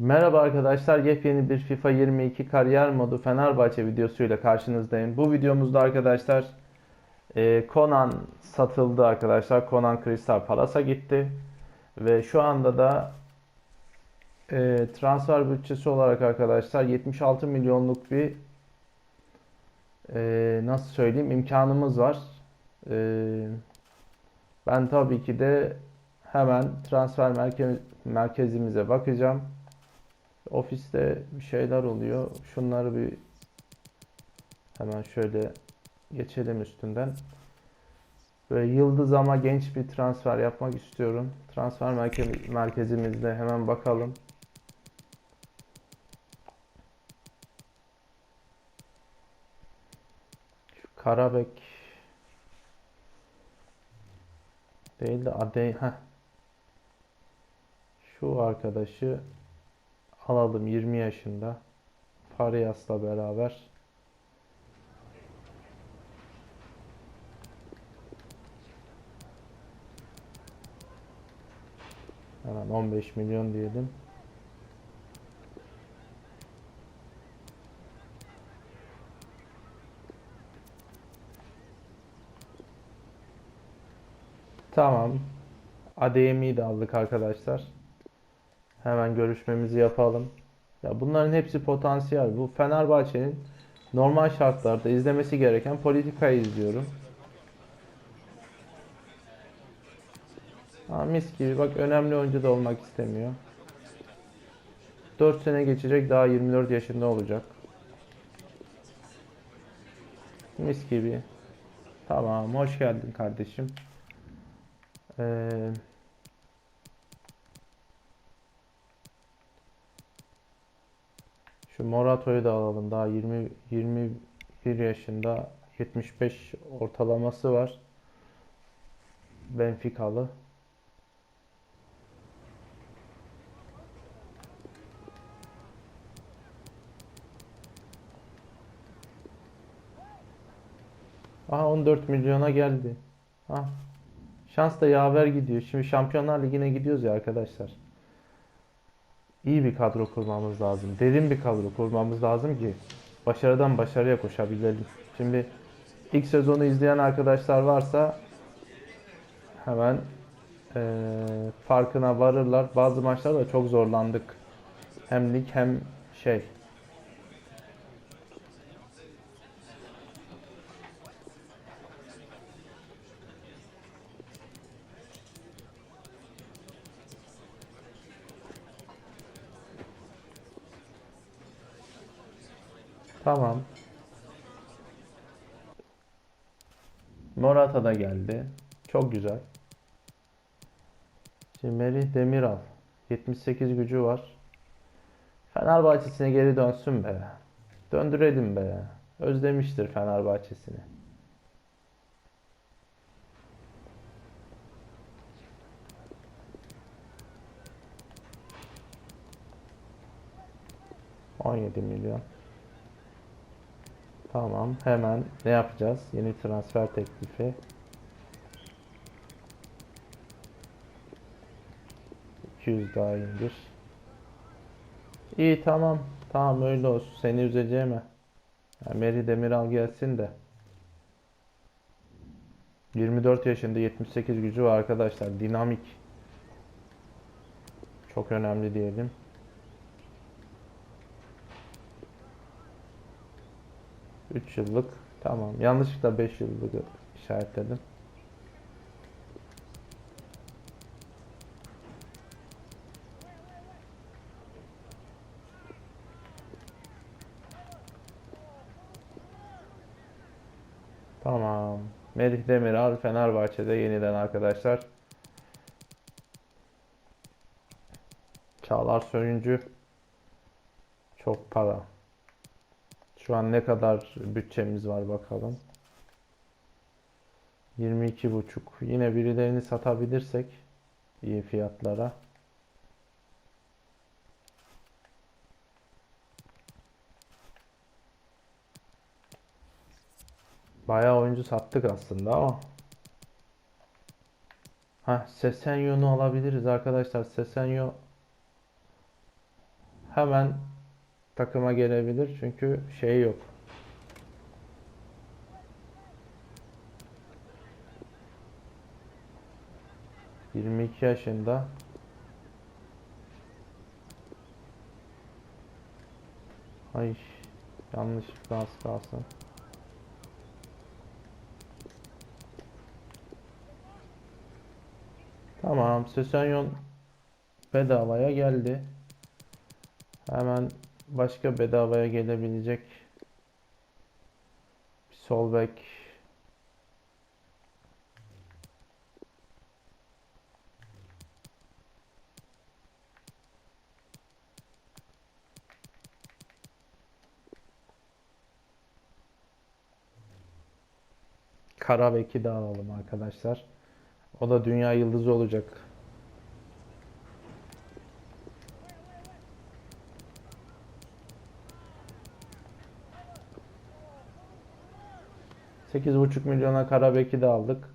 Merhaba arkadaşlar, yepyeni bir FIFA 22 kariyer modu Fenerbahçe videosuyla karşınızdayım. Bu videomuzda arkadaşlar e, Conan satıldı arkadaşlar. Conan Crystal Palace'a gitti. Ve şu anda da e, transfer bütçesi olarak arkadaşlar 76 milyonluk bir e, nasıl söyleyeyim imkanımız var. E, ben tabii ki de hemen transfer merke- merkezimize bakacağım. Ofiste bir şeyler oluyor. Şunları bir hemen şöyle geçelim üstünden. Ve Yıldız ama genç bir transfer yapmak istiyorum. Transfer merke- merkezimizde hemen bakalım. Şu Karabek değil de Ade heh. Şu arkadaşı alalım 20 yaşında. Farias'la beraber. Hemen 15 milyon diyelim. Tamam. ADM'yi de aldık arkadaşlar. Hemen görüşmemizi yapalım. Ya bunların hepsi potansiyel. Bu Fenerbahçe'nin normal şartlarda izlemesi gereken politikayı izliyorum. Ha, mis gibi bak önemli oyuncu da olmak istemiyor. 4 sene geçecek daha 24 yaşında olacak. Mis gibi. Tamam hoş geldin kardeşim. Ee, Şu Morato'yu da alalım. Daha 20 21 yaşında 75 ortalaması var. Benficalı. Aha 14 milyona geldi. Ha. Şans da yaver gidiyor. Şimdi Şampiyonlar Ligi'ne gidiyoruz ya arkadaşlar. İyi bir kadro kurmamız lazım. Derin bir kadro kurmamız lazım ki başarıdan başarıya koşabilelim. Şimdi ilk sezonu izleyen arkadaşlar varsa hemen eee, farkına varırlar. Bazı maçlarda çok zorlandık. Hem lig hem şey. Tamam. Morata da geldi. Çok güzel. Şimdi Merih Demiral. 78 gücü var. Fenerbahçe'sine geri dönsün be. Döndürelim be. Özlemiştir Fenerbahçe'sini. ...17 milyon. Tamam. Hemen ne yapacağız? Yeni transfer teklifi. 200 daha indir. İyi tamam. Tamam öyle olsun. Seni üzeceğime. Ya Meri Demiral gelsin de. 24 yaşında 78 gücü var arkadaşlar. Dinamik. Çok önemli diyelim. Üç yıllık. Tamam. Yanlışlıkla 5 yıllık işaretledim. Tamam. Melih Demiral Fenerbahçe'de yeniden arkadaşlar. Çağlar Söyüncü çok para. Şu an ne kadar bütçemiz var bakalım. 22,5. Yine birilerini satabilirsek iyi fiyatlara. Bayağı oyuncu sattık aslında ama. Ha Sesenyon'u alabiliriz arkadaşlar. Sesenyo hemen takıma gelebilir çünkü şey yok. Yirmi iki yaşında. Ay yanlışlıkla az kalsın. Tamam, Sessegnon bedavaya geldi. Hemen başka bedavaya gelebilecek bir sol bek Karabek'i de alalım arkadaşlar. O da dünya yıldızı olacak. Sekiz buçuk milyona Karabek'i de aldık.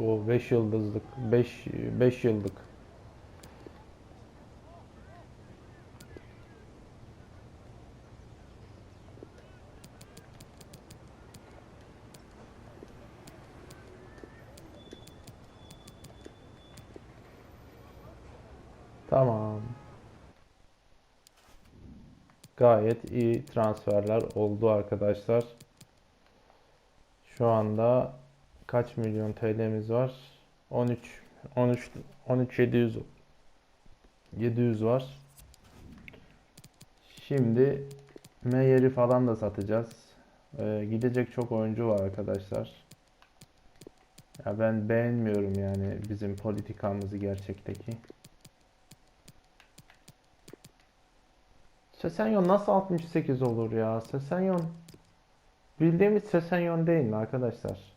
O 5 yıldızlık. 5 5 yıllık. Tamam. Gayet iyi transferler oldu arkadaşlar. Şu anda kaç milyon TL'miz var? 13 13 13 700 700 var. Şimdi Meyer'i falan da satacağız. Ee, gidecek çok oyuncu var arkadaşlar. Ya ben beğenmiyorum yani bizim politikamızı gerçekteki. Sesenyon nasıl 68 olur ya? Sesenyon bildiğimiz Sesenyon değil mi arkadaşlar?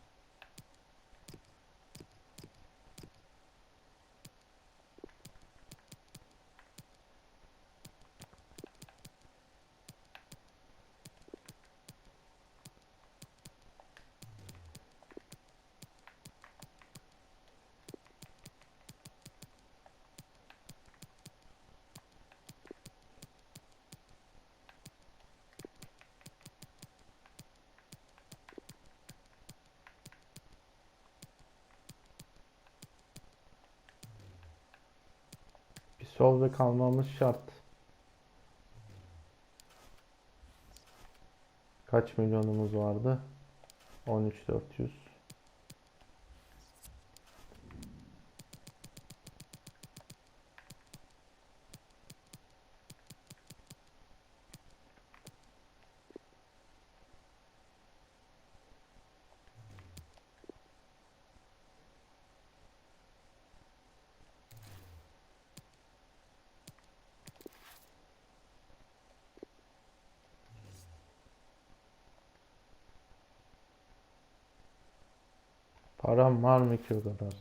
Bir sol bek almamız şart. Kaç milyonumuz vardı? 13400. Param var mı ki o kadar?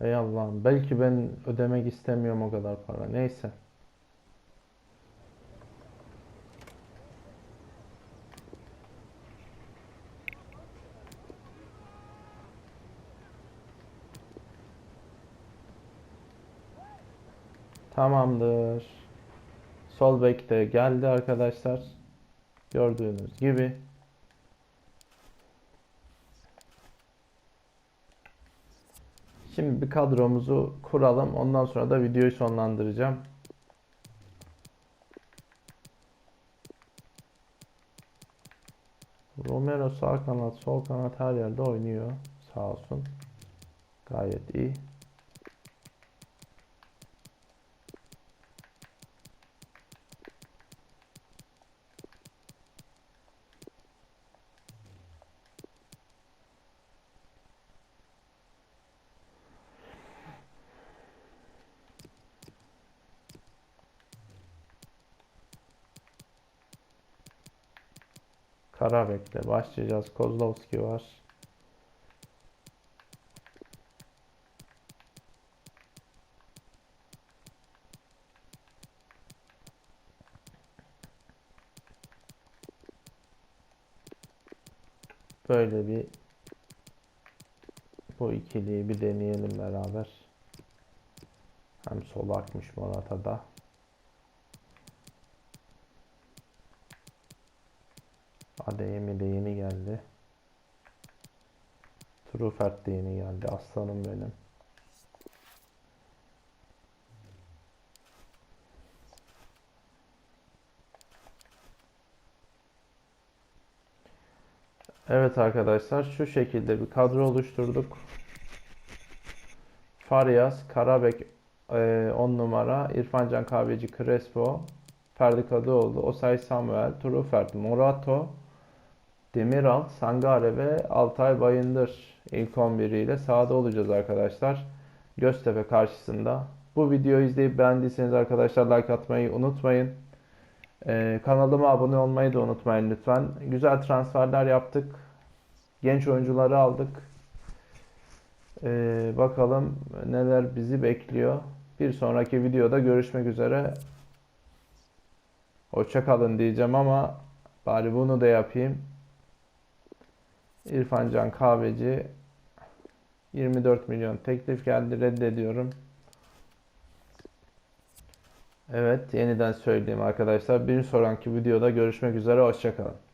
Ey Allah'ım belki ben ödemek istemiyorum o kadar para. Neyse. Tamamdır. Sol bek de geldi arkadaşlar. Gördüğünüz gibi. Şimdi bir kadromuzu kuralım. Ondan sonra da videoyu sonlandıracağım. Romero sağ kanat, sol kanat her yerde oynuyor. Sağ olsun. Gayet iyi. Karabek'le başlayacağız. Kozlovski var. Böyle bir bu ikiliyi bir deneyelim beraber. Hem sol akmış Morata'da. De yeni geldi. Trufert de yeni geldi. Aslanım benim. Evet arkadaşlar şu şekilde bir kadro oluşturduk. Farias, Karabek 10 numara, İrfancan Kahveci, Crespo, Ferdi Kadıoğlu, Osay Samuel, Trufert, Morato, Demiral, Sangare ve Altay Bayındır ilk 11 ile sahada olacağız arkadaşlar. Göztepe karşısında. Bu videoyu izleyip beğendiyseniz arkadaşlar like atmayı unutmayın. Ee, kanalıma abone olmayı da unutmayın lütfen. Güzel transferler yaptık. Genç oyuncuları aldık. Ee, bakalım neler bizi bekliyor. Bir sonraki videoda görüşmek üzere. Hoşça kalın diyeceğim ama bari bunu da yapayım. İrfan Can Kahveci 24 milyon teklif geldi reddediyorum. Evet yeniden söyleyeyim arkadaşlar. Bir sonraki videoda görüşmek üzere hoşça kalın.